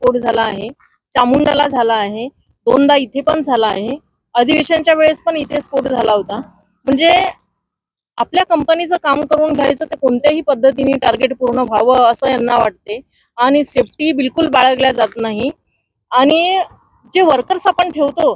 स्फोट झाला आहे चामुंडाला झाला आहे दोनदा इथे पण झाला आहे. अधिवेशनच्या वेळेस पण इथे स्फोट झाला होता. म्हणजे आपल्या कंपनीचं काम करून घ्यायचं ते कोणत्याही पद्धतीने टार्गेट पूर्ण व्हावं असं यांना वाटते. आणि सेफ्टी बिलकुल बाळगल्या जात नाही. आणि जे वर्कर्स आपण ठेवतो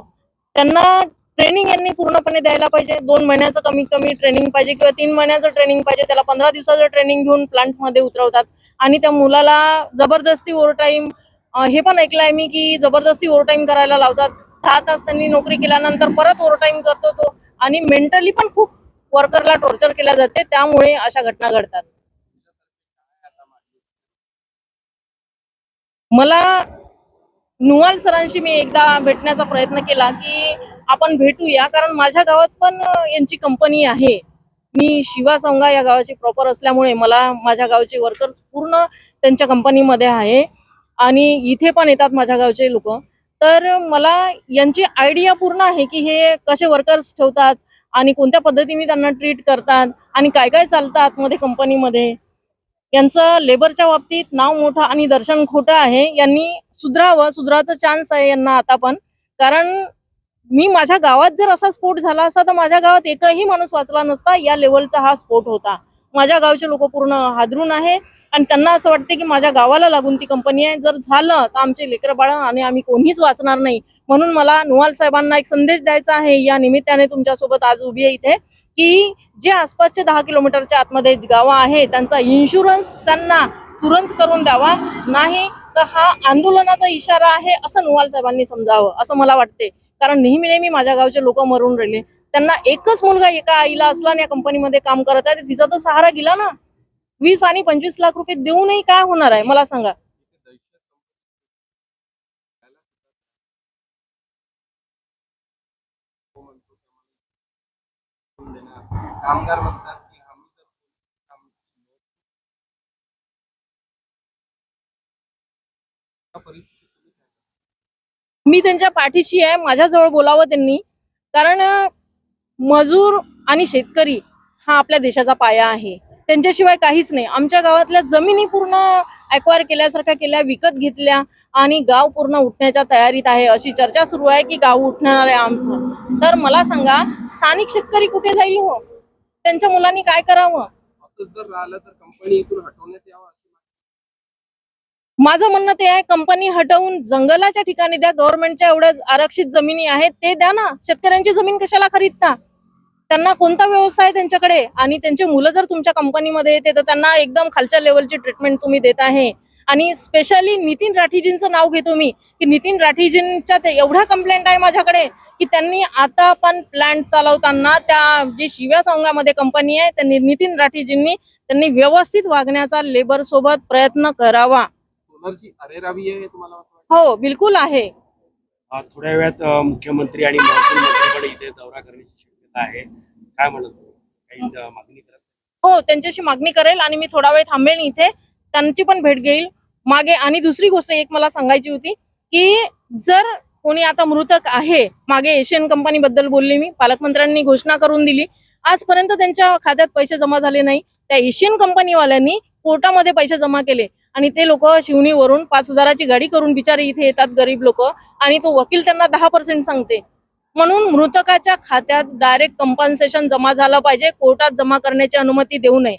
त्यांना ट्रेनिंग यांनी पूर्णपणे द्यायला पाहिजे. दोन महिन्याचं कमीत कमी ट्रेनिंग पाहिजे किंवा तीन महिन्याचं ट्रेनिंग पाहिजे. त्याला पंधरा दिवसाचं ट्रेनिंग घेऊन प्लांटमध्ये उतरवतात. आणि त्या मुलाला जबरदस्ती ओवर टाईम हे पण ऐकलंय मी की जबरदस्ती ओव्हरटाईम करायला लावतात. दहा तास त्यांनी नोकरी केल्यानंतर परत ओव्हरटाईम करतो तो. आणि मेंटली पण खूप वर्करला टॉर्चर केल्या जाते. त्यामुळे अशा घटना घडतात. मला नुवाल सरांशी मी एकदा भेटण्याचा प्रयत्न केला की आपण भेटूया. कारण माझ्या गावात पण यांची कंपनी आहे. मी शिवा संघा या गावाची प्रॉपर असल्यामुळे मला माझ्या गावचे वर्कर्स पूर्ण त्यांच्या कंपनीमध्ये आहे. आणि इथे पण येतात माझ्या गावचे लोक. तर मला यांची आयडिया पूर्ण आहे की हे कसे वर्कर्स ठेवतात आणि कोणत्या पद्धतीने त्यांना ट्रीट करतात आणि काय काय चालतं आतमध्ये कंपनीमध्ये यांचं लेबरच्या बाबतीत नाव मोठं आणि दर्शन खोटं आहे. यांनी सुधरावं सुधराचा चान्स आहे यांना आता पण. कारण मी माझ्या गावात जर असा स्फोट झाला असता तर माझ्या गावात एकही माणूस वाचला नसता. या लेवलचा हा स्फोट होता. माझ्या गावचे लोक पूर्ण हादरून आहे. आणि त्यांना असं वाटते की माझ्या गावाला लागून ती कंपनी आहे. जर झालं तर आमचे लेकरं बाळ आणि आम्ही कोणीच वाचणार नाही. म्हणून मला नुवाल साहेबांना एक संदेश द्यायचा आहे. या निमित्ताने तुमच्यासोबत आज उभी आहे इथे की जे आसपासचे दहा किलोमीटरच्या आतमध्ये गावं आहे त्यांचा इन्शुरन्स त्यांना तुरंत करून द्यावा. नाही तर हा आंदोलनाचा इशारा आहे असं नुवाल साहेबांनी समजावं असं मला वाटते कारण नेहमी नेहमी माझ्या गावचे लोक मरून राहिले. त्यांना एकच मुलगा एका आईला असला आणि या कंपनीमध्ये काम करत आहे तिचा तर सहारा गेला ना. वीस आणि पंचवीस लाख रुपये देऊनही काय होणार आहे मला सांगा. कामगार म्हणतात की आम्ही मी त्यांच्या पाठीशी आहे माझ्याजवळ बोलावं त्यांनी. कारण मजूर आणि शेतकरी हा आपल्या देशाचा पाया आहे. त्यांच्याशिवाय काहीच नाही. आमच्या गावातल्या जमिनी पूर्ण अक्वायर केल्यासारख्या केल्या विकत घेतल्या आणि गाव पूर्ण उठण्याच्या तयारीत आहे अशी चर्चा सुरू आहे की गाव उठणार आहे आमचं. तर मला सांगा स्थानिक शेतकरी कुठे जाईल हो? त्यांच्या मुलांनी काय करावं? राहिलं तर कंपनी इथून हटवण्यात यावं माझं म्हणणं ते आहे कंपनी हटवून जंगलाच्या ठिकाणी द्या गव्हर्नमेंटच्या एवढ्या आरक्षित जमिनी आहेत ते द्या ना. शेतकऱ्यांची जमीन कशाला खरीदता? त्यांना कोणता व्यवसाय त्यांच्याकडे? आणि त्यांचे मुलं जर तुमच्या कंपनीमध्ये येते तर त्यांना एकदम खालच्या लेवलची ट्रीटमेंट तुम्ही देत आहे. आणि स्पेशली नितीन राठीजींचं नाव घेतो मी. की नितीन राठीजींच्या ते एवढ्या कंप्लेंट आहे माझ्याकडे की त्यांनी आता पण प्लांट चालवताना त्या जी शिव्या संघामध्ये कंपनी आहे त्यांनी नितीन राठीजींनी त्यांनी व्यवस्थित वागण्याचा लेबर सोबत प्रयत्न करावा. अरेरावी आहे हे तुम्हाला हो बिलकुल आहे. थोड्या वेळात मुख्यमंत्री आणि महसूल मंत्रीकडे इथे दौरा करण्याची शक्यता आहे. काय म्हणत? काही मागणी करत हो त्यांच्याशी मागणी करेल आणि मी थोडा वेळ थांबेल इथे. त्यांची पण भेट घेईल मागे. आणि दुसरी गोष्ट एक मला सांगायची होती की जर कोणी आता मृतक आहे मागे एशियन कंपनी बद्दल बोलली मी पालकमंत्र्यांनी घोषणा करून दिली आजपर्यंत त्यांच्या खात्यात पैसे जमा झाले नाही. त्या एशियन कंपनीवाल्यांनी पोर्टामध्ये पैसे जमा केले आणि ते लोक शिवणीवरून पाच हजाराची गाडी करून बिचारे इथे येतात गरीब लोक आणि तो वकील त्यांना दहा पर्सेंट सांगते. म्हणून मृतकाच्या खात्यात डायरेक्ट कंपन्सेशन जमा झालं पाहिजे कोर्टात जमा करण्याची अनुमती देऊ नये.